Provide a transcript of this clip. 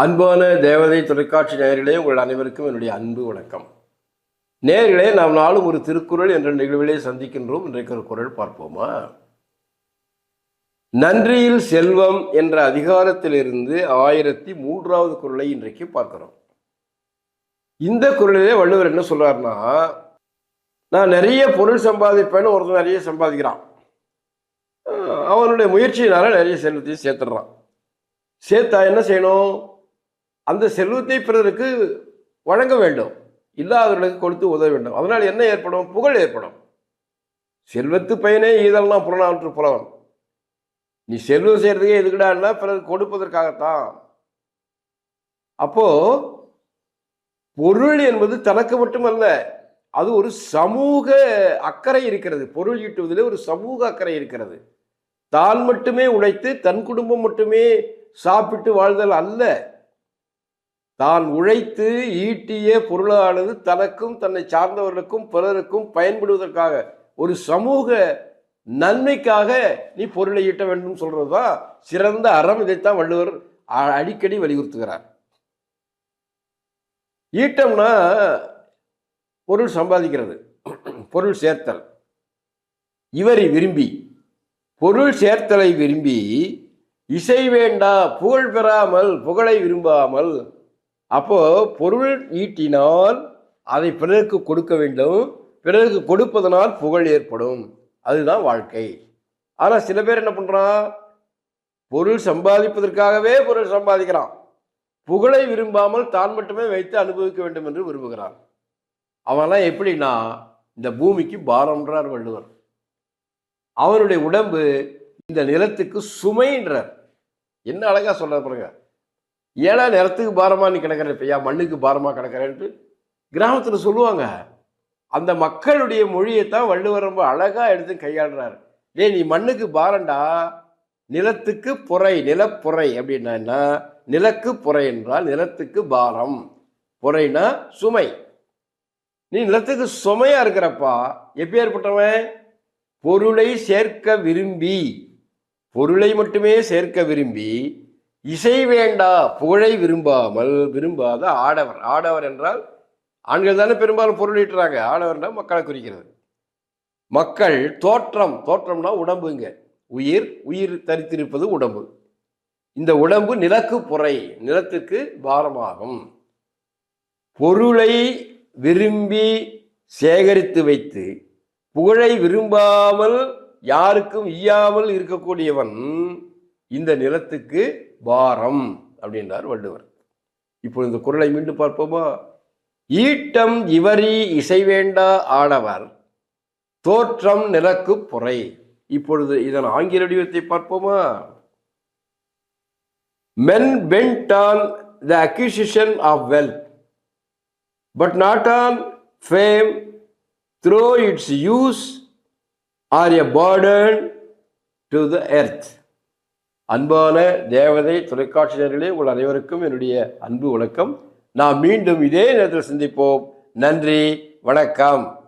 அன்பான தேவதை தொலைக்காட்சி நேயர்களே உங்கள் அனைவருக்கும் என்னுடைய அன்பு வணக்கம். நேயர்களே நாம் நாளும் ஒரு திருக்குறள் என்ற நிகழ்விலே சந்திக்கின்றோம். இன்றைக்கு ஒரு குரல் பார்ப்போமா? நன்றியில் செல்வம் என்ற அதிகாரத்திலிருந்து ஆயிரத்தி மூன்றாவது குரலை இன்றைக்கு பார்க்கிறோம். இந்த குறளிலே வள்ளுவர் என்ன சொல்றாருன்னா நான் நிறைய பொருள் சம்பாதிப்பேன்னு ஒருத்தன் நிறைய சம்பாதிக்கிறான். அவனுடைய முயற்சியினால நிறைய செல்வத்தையும் சேர்த்துடுறான். சேர்த்தா என்ன செய்யணும்? அந்த செல்வத்தை பிறருக்கு வழங்க வேண்டும். இல்லாதவர்களுக்கு கொடுத்து உதவ வேண்டும். அதனால் என்ன ஏற்படும்? புகழ் ஏற்படும். செல்வத்து பயனே இதெல்லாம் புலனாற்று புலவன். நீ செல்வம் செய்யறதுக்கே எதுக்குடான்னா பிறருக்கு கொடுப்பதற்காகத்தான். அப்போ பொருள் என்பது தனக்கு மட்டுமல்ல அது ஒரு சமூக அக்கறை இருக்கிறது. பொருள் ஈட்டுவதிலே ஒரு சமூக அக்கறை இருக்கிறது. தான் மட்டுமே உழைத்து தன் குடும்பம் மட்டுமே சாப்பிட்டு வாழ்தல் அல்ல. தான் உழைத்து ஈட்டிய பொருளானது தனக்கும் தன்னை சார்ந்தவர்களுக்கும் பிறருக்கும் பயன்படுவதற்காக. ஒரு சமூக நன்மைக்காக நீ பொருளை ஈட்ட வேண்டும் சொல்றதுதான் சிறந்த அறம் இதைத்தான் வள்ளுவர் அ- அடிக்கடி வலியுறுத்துகிறார். ஈட்டம்னா பொருள் சம்பாதிக்கிறது. பொருள் சேர்த்தல். இவரை விரும்பி பொருள் சேர்த்தலை விரும்பி இசை வேண்டா புகழ் பெறாமல் புகழை விரும்பாமல் அப்போ பொருள் ஈட்டினால் அதை பிறருக்கு கொடுக்க வேண்டும். பிறருக்கு கொடுப்பதனால் புகழ் ஏற்படும். அதுதான் வாழ்க்கை. ஆனால் சில பேர் என்ன பண்ணுறான் பொருள் சம்பாதிப்பதற்காகவே பொருள் சம்பாதிக்கிறான். புகழை விரும்பாமல் தான் மட்டுமே வைத்து அனுபவிக்க வேண்டும் என்று விரும்புகிறான். அவன்லாம் எப்படின்னா இந்த பூமிக்கு பாரம்ன்றார் வள்ளுவர். அவனுடைய உடம்பு இந்த நிலத்துக்கு சுமைன்றார். என்ன அழகாக சொல்ல பாருங்க. ஏன்னா நிலத்துக்கு பாரமாக நீ கிடக்கிற இப்ப மண்ணுக்கு பாரமாக கிடக்கிறேன்ட்டு கிராமத்தில் சொல்லுவாங்க. அந்த மக்களுடைய மொழியைத்தான் வள்ளுவர் ரொம்ப அழகாக எடுத்து கையாளுறாரு. டே நீ மண்ணுக்கு பாரண்டா நிலத்துக்கு புரை நிலப்புரை அப்படின்னா என்ன நிலக்கு புரை என்றால் நிலத்துக்கு பாரம். புரைனா சுமை. நீ நிலத்துக்கு சுமையா இருக்கிறப்பா எப்பேற்பட்டவன்? பொருளை சேர்க்க விரும்பி. பொருளை மட்டுமே சேர்க்க விரும்பி இசை வேண்டா புகழை விரும்பாமல் விரும்பாத ஆடவர். ஆடவர் என்றால் ஆண்கள் தானே பெரும்பாலும் பொருள் ஈட்டுறாங்க. ஆடவர்னா மக்களை குறிக்கிறது. மக்கள் தோற்றம். தோற்றம்னா உடம்புங்க உயிர் உயிர் தரித்திருப்பது உடம்பு. இந்த உடம்பு நிலக்கு புறை நிலத்துக்கு பாரமாகும். பொருளை விரும்பி சேகரித்து வைத்து புகழை விரும்பாமல் யாருக்கும் ஈயாமல் இருக்கக்கூடியவன் இந்த நிலத்துக்கு பாரம் அப்படின்றார் வள்ளுவர். இப்போ இந்த குறளை மீண்டும் பார்ப்போமா? ஈட்டம் இவரி இசைவேண்டா ஆடவர் தோற்றம் நிலக்கு புரை. இப்பொழுது இதன் ஆங்கில வடிவத்தை பார்ப்போமா? Men bent on the acquisition of wealth but not on fame through its use are a burden to the earth அன்பான தேவதை தொலைக்காட்சியர்களே உங்கள் அனைவருக்கும் என்னுடைய அன்பு வணக்கம். நாம் மீண்டும் இதே நேரத்தில் சந்திப்போம். நன்றி வணக்கம்.